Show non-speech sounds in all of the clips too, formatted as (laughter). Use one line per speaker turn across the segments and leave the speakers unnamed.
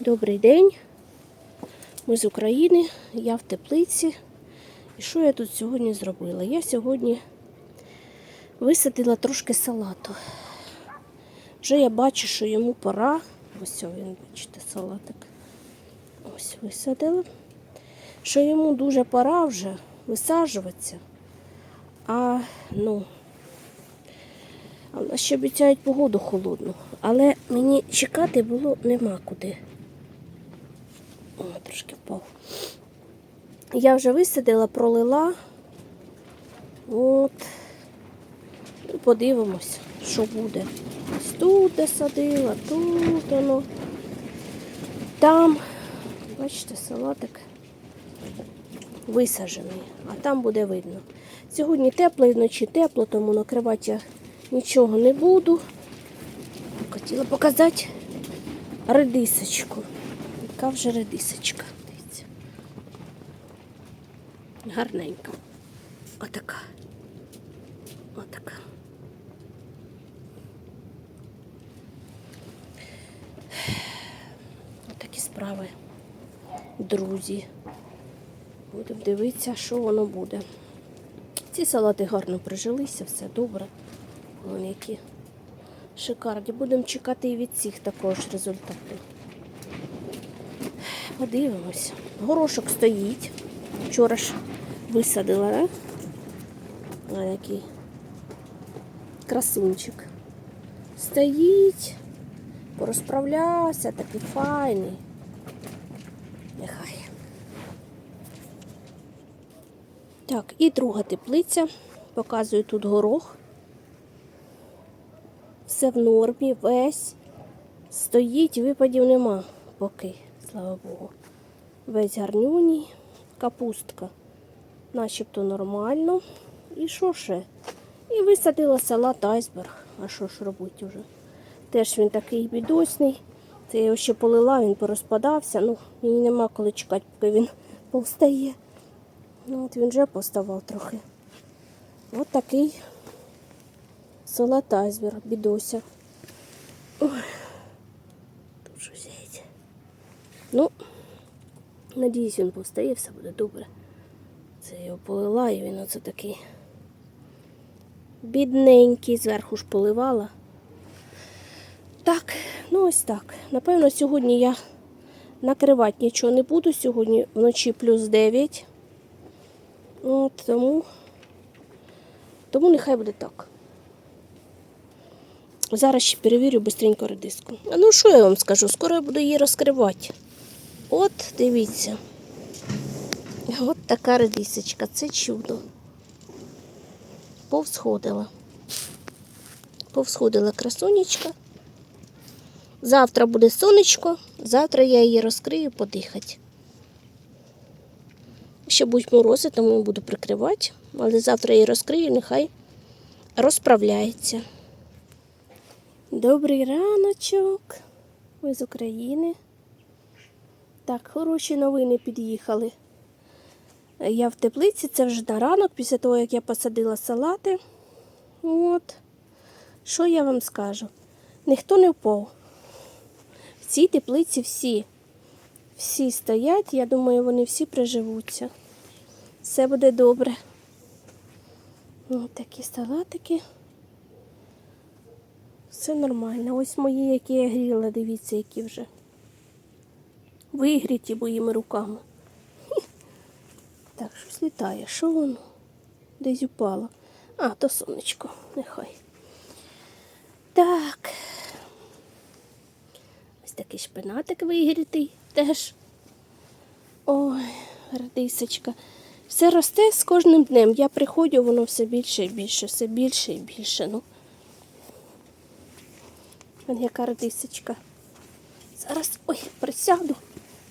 Добрий день. Ми з України, я в теплиці. І що я тут сьогодні зробила? Я сьогодні висадила трошки салату. Вже я бачу, що йому пора. Ось він, бачите, салатик. Ось висадила. Що йому дуже пора вже висаджуватися. А ну, а ще обіцяють погоду холодну. Але мені чекати було нема куди. О, трошки впав. Я вже висадила, пролила. От. І подивимось, що буде. Ось тут де тут воно. Там, бачите, салатик висаджений, а там буде видно. Сьогодні тепло і вночі тепло, тому накривати я нічого не буду. Хотіла показати редисочку. Яка вже редисочка. Дивіться. Гарненька. Отака. Отака. Отакі справи, друзі. Будемо дивитися, що воно буде. Ці салати гарно прижилися, все добре. Вони які шикарні. Будемо чекати і від цих також результатів. Подивимось. Горошок стоїть. Вчора ж висадила, да? А який красунчик. Стоїть, порозправлявся, такий файний. Нехай. Так, і друга теплиця. Показую тут горох. Все в нормі, весь стоїть, випадів нема поки, слава Богу. Весь гарнюній, капустка, начебто нормально. І що ще? І висадила салат айсберг. А що ж робити вже? Теж він такий бідосний. Це я його ще полила, він порозпадався. Ну, мені нема коли чекати, поки він (laughs) повстає. Ну, от він вже поставав трохи. От такий салат айсберг, бідося. Ой, тут щось є. Ну, надіюсь, він повстає, все буде добре. Це його полила і він оце такий бідненький, зверху ж поливала. Так, ну ось так. Напевно, сьогодні я накривати нічого не буду. Сьогодні вночі плюс 9. От, тому, тому нехай буде так. Зараз ще перевірю бистренько редиску. А ну що я вам скажу? Скоро я буду її розкривати. От, дивіться. От така редисочка, це чудо. Повсходила. Повсходила красунечка. Завтра буде сонечко, завтра я її розкрию подихати. Ще будуть морози, тому буду прикривати, але завтра її розкрию, нехай розправляється. Добрий раночок. Ми з України. Так, хороші новини під'їхали. Я в теплиці, це вже на ранок, після того, як я посадила салати. От. Що я вам скажу? Ніхто не впав. В цій теплиці всі. Всі стоять, я думаю, вони всі приживуться. Все буде добре. Ось такі салатики. Все нормально. Ось мої, які я гріла, дивіться, які вже вигріті моїми руками. Хі. Так, щось літає. Що воно? Десь упало. А, то сонечко, нехай. Так. Ось такий шпинатик вигрітий теж. Ой, радисочка. Все росте з кожним днем. Я приходжу, воно все більше і більше, все більше і більше. Ну. Вон яка радисочка. Зараз ой, присяду,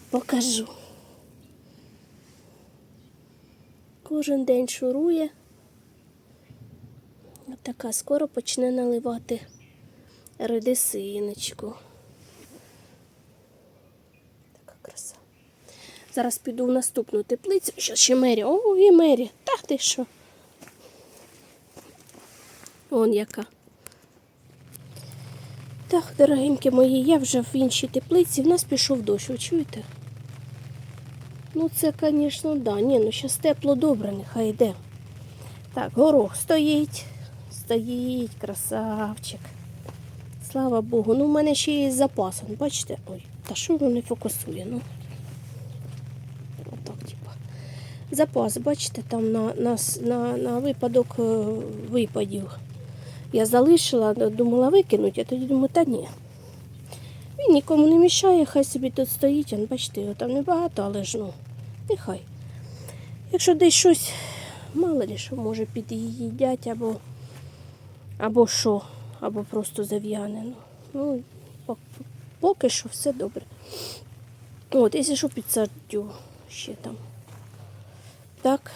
покажу. Кожен день шурує. Така скоро почне наливати редисиночку. Така краса. Зараз піду в наступну теплицю. Що ще Мері? О, і Мері. Та ти що? Вон яка. Так, дорогенькі мої, я вже в іншій теплиці, в нас пішов дощ, ви чуєте? Ну це, звісно, да. Ні, ну зараз тепло добре, нехай йде. Так, горох стоїть. Стоїть, красавчик. Слава Богу. Ну, в мене ще є з запасом. Бачите? Ой, та що воно не фокусує? Ну. Отак, типа. Запас, бачите, там на, на, на, на випадок е, випадів. Я залишила, думала викинути, а тоді думаю, та ні. Він нікому не мішає, хай собі тут стоїть. Он, бачите, його там небагато, але ж ну, нехай. Якщо десь щось, мало ли що, може під'їдять або, або що, або просто зав'яне. Ну, ну поки що все добре. От, якщо що підсадю ще там. Так.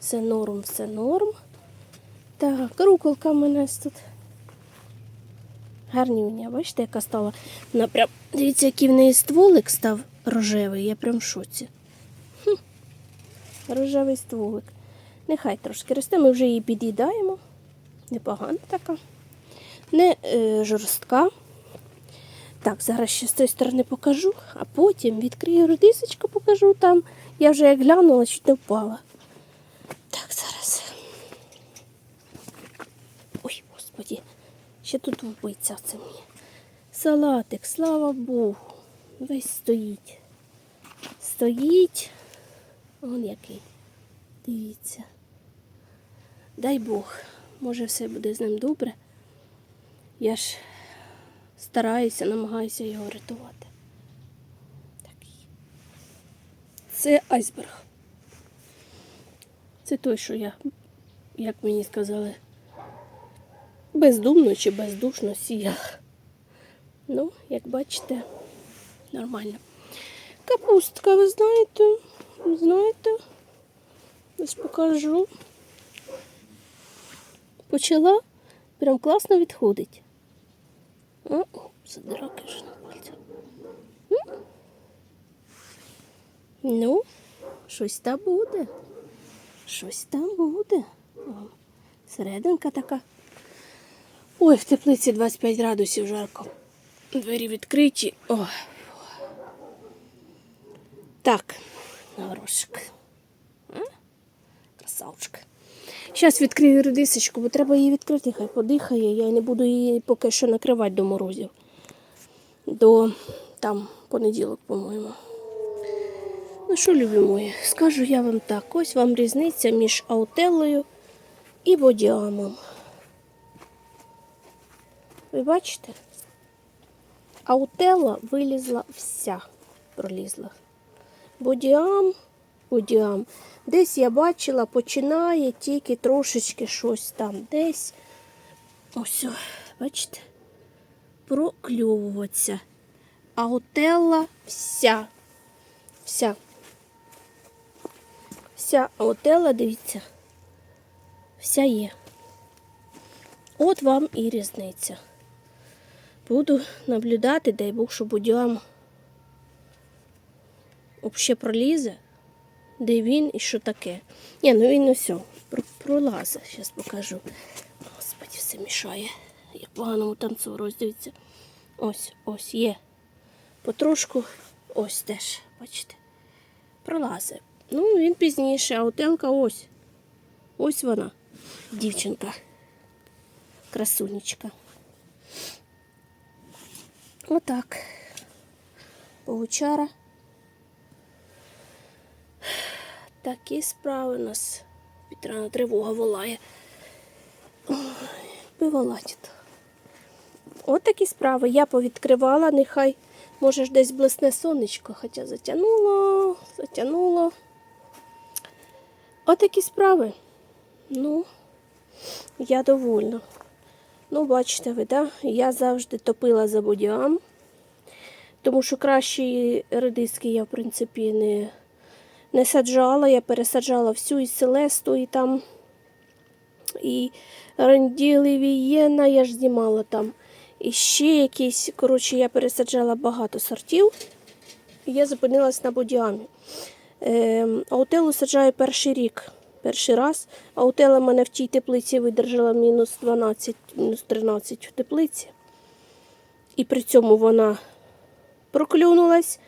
Все норм, все норм. Так, руколка в мене тут. Гарнюня, бачите, яка стала. Вона дивіться, який в неї стволик став рожевий, я прям в шоці. Хм. Рожевий стволик. Нехай трошки росте, ми вже її під'їдаємо. Непогана така. Не е, жорстка. Так, зараз ще з цієї сторони покажу, а потім відкрию родисочку, покажу там. Я вже як глянула, чуть не впала. Так, зараз. Ой, господі, ще тут вбиться це мені. Салатик, слава Богу. Весь стоїть. Стоїть. Он який. Дивіться. Дай Бог, може все буде з ним добре. Я ж стараюся, намагаюся його рятувати. Такий. Це айсберг. Це той, що я, як мені сказали, бездумно чи бездушно сіяв. Ну, як бачите, нормально. Капустка, ви знаєте, ви знаєте, ось покажу. Почала прям класно відходить. О, задираки вже на пальцях. Ну, щось там буде. Щось там буде. Серединка така. Ой, в теплиці 25 градусів жарко. Двері відкриті. Ой. Так, горошок. Красавчик. Зараз відкрию редисочку, бо треба її відкрити, хай подихає. Я не буду її поки що накривати до морозів. До там понеділок, по-моєму. Ну що, любі мої, скажу я вам так. Ось вам різниця між аутеллою і бодіамом. Ви бачите? Аутелла вилізла вся, пролізла. Бодіам, бодіам. Десь я бачила, починає тільки трошечки щось там десь. Ось, бачите, прокльовуватися. Аутелла вся. Вся. Вся аутелла, дивіться, вся є. От вам і різниця. Буду наблюдати, дай Бог, що будям взагалі пролізе, де він і що таке. Ні, ну він усе, пролазить, зараз покажу. Господи, все мішає. Як поганому танцю роздивиться. Ось, ось є. Потрошку ось теж, бачите, пролазить. Ну, він пізніше, а отелка ось. Ось вона, дівчинка. Красунечка. Отак. Паучара. Такі справи у нас. Вітряна тривога волає. Ой, Виволатить. От такі справи. Я повідкривала, нехай, може ж десь блесне сонечко, хоча затягнуло, затягнуло. От такі справи. Ну, я довольна. Ну, бачите ви, да? я завжди топила за бодіам, тому що кращі редиски я, в принципі, не, не саджала. Я пересаджала всю і селесту, і там, і ранділи, вієна, я ж знімала там. І ще якісь, коротше, я пересаджала багато сортів. І я зупинилась на бодіамі. Ем, аутелу саджаю перший рік. Перший раз. Аутела мене в тій теплиці видержала мінус 12, мінус 13 в теплиці. і при цьому вона проклюнулась,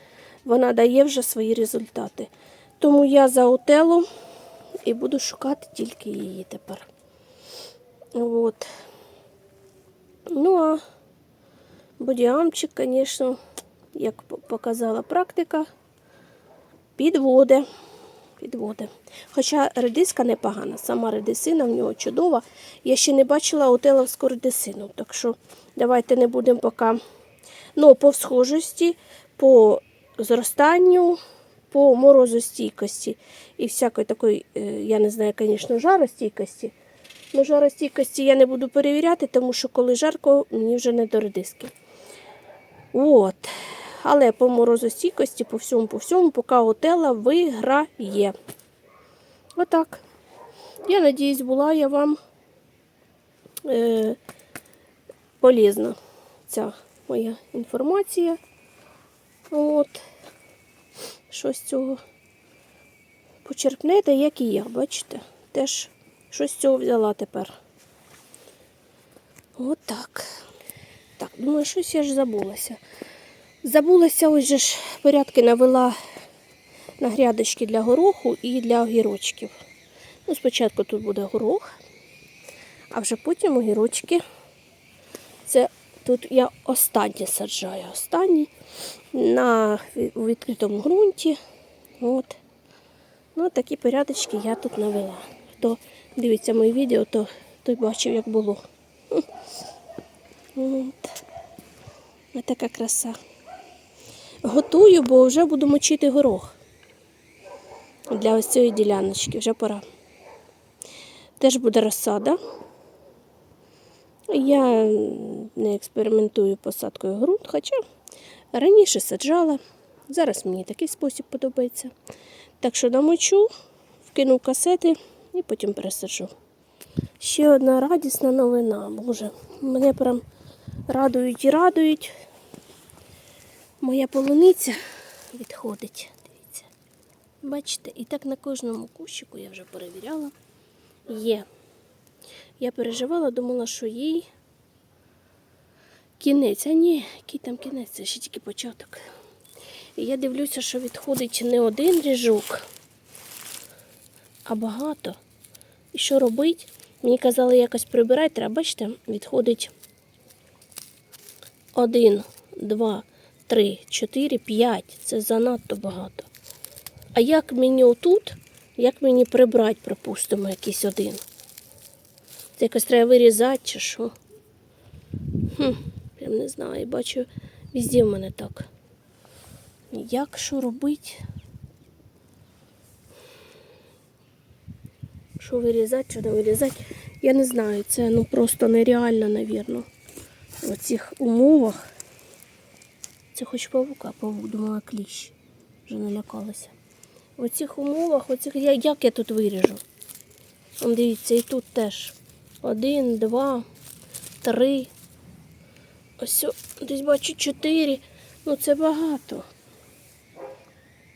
вона дає вже свої результати. Тому я за отелу і буду шукати тільки її тепер. От. Ну а бодіамчик, звісно, як показала практика, підводе. Підводе. Хоча редиска непогана, сама редисина в нього чудова. Я ще не бачила отеловську редисину. Так що давайте не будемо поки. Ну, по всхожості, по зростанню, по морозостійкості і всякої такої, е, я не знаю, звісно, жаростійкості. Ну, жаростійкості я не буду перевіряти, тому що коли жарко, мені вже не до редиски. От. Але по морозостійкості, по всьому, по всьому, поки отела виграє. Отак. Я надіюсь, була я вам е, полезна ця моя інформація. От. Щось цього почерпнете, як і я, бачите? Теж щось з цього взяла тепер. Отак. Так, думаю, щось я ж забулася. Забулася, ось же ж порядки навела на грядочки для гороху і для огірочків. Ну, спочатку тут буде горох, а вже потім огірочки. Це тут я останнє саджаю. Останні на відкритому ґрунті. От. Ну, такі порядочки я тут навела. Хто дивиться мої відео, то той бачив, як було. (laughs) От. Ось така краса. Готую, бо вже буду мочити горох. Для ось цієї діляночки, вже пора. Теж буде розсада. Я не експериментую посадкою ґрунт, хоча раніше саджала. Зараз мені такий спосіб подобається. Так що намочу, вкину касети і потім пересаджу. Ще одна радісна новина. Боже, мене прям радують і радують. Моя полуниця відходить. Дивіться. Бачите, і так на кожному кущику я вже перевіряла. Є. Я переживала, думала, що їй кінець. А ні, який там кінець, це ще тільки початок. І я дивлюся, що відходить не один ріжок, а багато. І що робить? Мені казали якось прибирати, треба, бачите, відходить один, два, три, чотири, п'ять. Це занадто багато. А як мені отут, як мені прибрати, припустимо, якийсь один? Це якось треба вирізати чи що? Хм, я не знаю, бачу, везде в мене так. Як що робити? Що вирізати, що не вирізати, я не знаю. Це ну просто нереально, навірно. В цих умовах. Це хоч павука, павук, думала кліщ. Вже налякалася. В цих умовах, оцих, як я тут виріжу? Вон дивіться, і тут теж. Один, два, три. Ось десь бачу чотири. Ну це багато.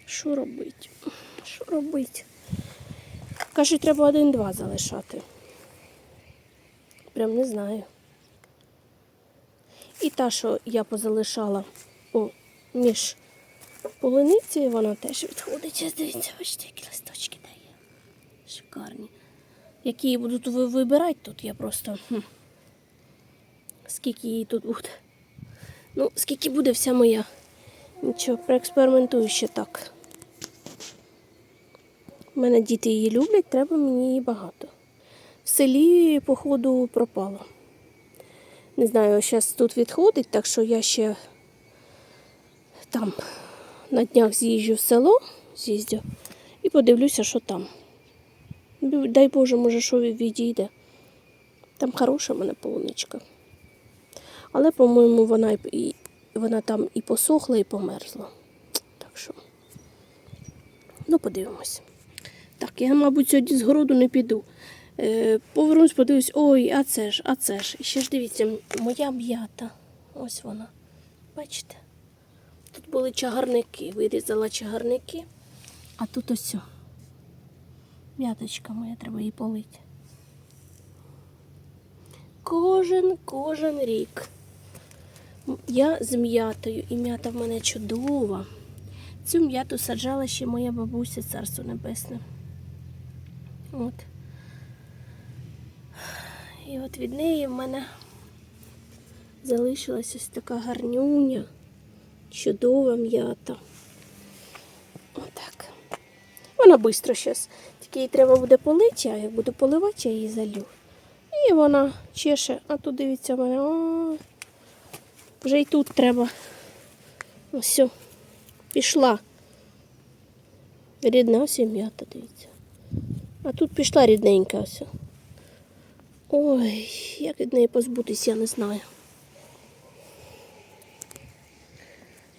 Що робити? Що робити? Каже, треба один-два залишати. Прям не знаю. І та, що я позалишала о, між полуницею, вона теж відходить. Дивіться, бачите, які листочки дає. Шикарні. Які її будуть вибирати тут, я просто. Скільки її тут буде. Ну, скільки буде вся моя. Нічого, проекспериментую ще так. У мене діти її люблять, треба мені її багато. В селі, походу, пропало. Не знаю, зараз тут відходить, так що я ще там на днях з'їжджу в село, з'їздю і подивлюся, що там. Дай Боже, може, що від- відійде. Там хороша в мене полуничка. Але, по-моєму, вона, і, вона там і посохла, і померзла. Так що, ну, подивимось. Так, я, мабуть, сьогодні з городу не піду. Е, повернусь, подивлюсь, ой, а це ж, а це ж. І ще ж дивіться, моя м'ята. Ось вона. Бачите? Тут були чагарники. Вирізала чагарники. А тут ось. М'яточка моя, треба її полити. Кожен, кожен рік Я з м'ятою, і м'ята в мене чудова. Цю м'яту саджала ще моя бабуся, царство небесне. От. І от від неї в мене залишилась ось така гарнюня, чудова м'ята. Отак. Вона швидко зараз. Тільки їй треба буде полити, а як буду поливати, я її залю. І вона чеше, а тут дивіться мене. О, вже і тут треба. Ось, пішла. Рідна ось м'ята, дивіться. А тут пішла рідненька ось. Ой, як від неї позбутись, я не знаю.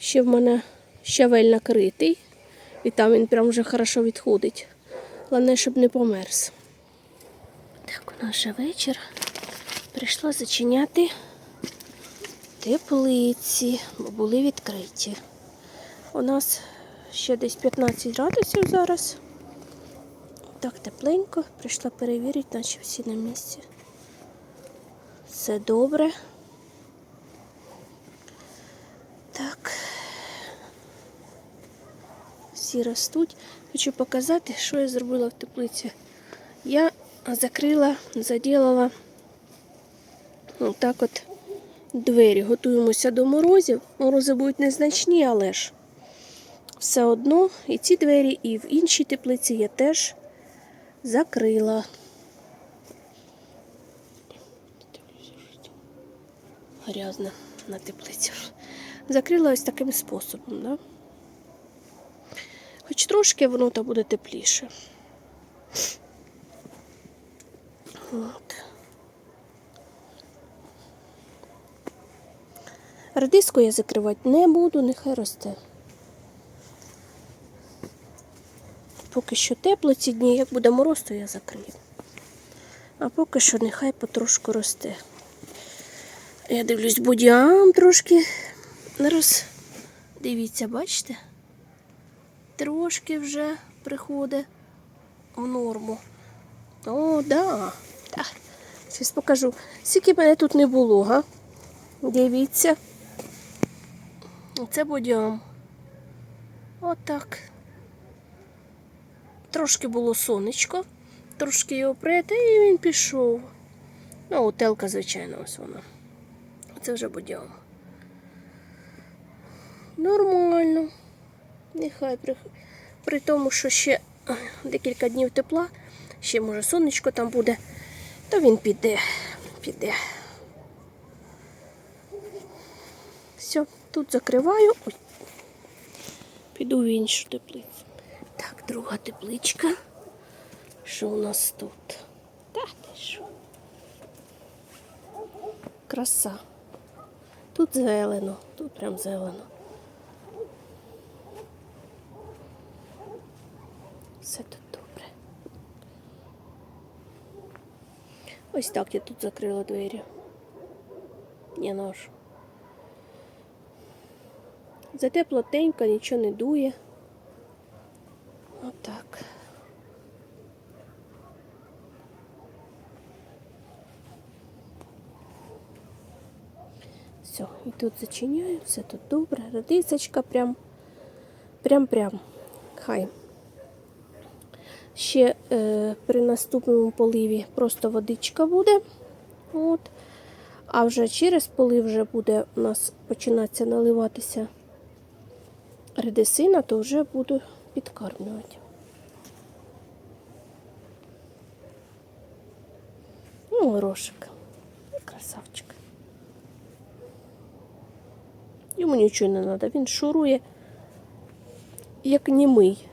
Ще в мене щавель накритий, і там він прям вже хорошо відходить. Головне, щоб не померз. Так, у нас вже вечір. Прийшла зачиняти теплиці, бо були відкриті. У нас ще десь 15 градусів зараз. Так тепленько. Прийшла перевірити, наче всі на місці. Все добре. Так. Всі ростуть. Хочу показати, що я зробила в теплиці. Я закрила, заділила отак от двері. Готуємося до морозів. Морози будуть незначні, але ж все одно і ці двері, і в іншій теплиці я теж закрила. Грязно на теплиці. Закрила ось таким способом, да? Хоч трошки воно то буде тепліше. От. Редиску я закривати не буду, нехай росте. Поки що тепло ці дні, як буде мороз, то я закрию. А поки що нехай потрошку росте. Я дивлюсь, будіам трошки роз... Дивіться, бачите? Трошки вже приходить в норму. О, да. Так. Зараз покажу. Скільки мене тут не було, га? Дивіться. Це будіам. Отак. Трошки було сонечко, трошки його прете, і він пішов. Ну, утелка, звичайно, ось вона. Це вже будіам. Нормально. Нехай при, при тому, що ще декілька днів тепла, ще може сонечко там буде, то він піде, піде. Все, тут закриваю. Ой. Піду в іншу теплицю. Так, друга тепличка. Що у нас тут? Та ти що? Краса. Тут зелено, тут прям зелено. Все тут добре. Ось так я тут закрила двері. Не ношу. Зате плотенько, нічого не дує. Отак. Все, і тут зачиняю, все тут добре. Радисочка прям, прям-прям. Хай. Ще е, при наступному поливі просто водичка буде. От. А вже через полив вже буде у нас починатися наливатися редисина, то вже буду підкармлювати. Ну, горошик. Красавчик. Йому нічого не треба, він шурує, як німий.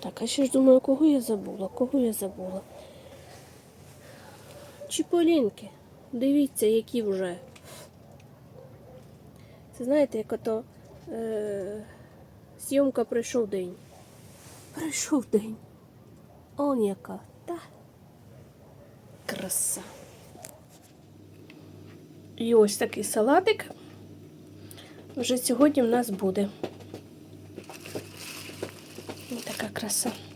Так, а ще ж думаю, кого я забула? Кого я забула? Чіполінки. Дивіться, які вже. Це знаєте, як ото е, зйомка пройшов день. Пройшов день. Он яка. Та. Краса. І ось такий салатик. Вже сьогодні в нас буде. Ось така краса.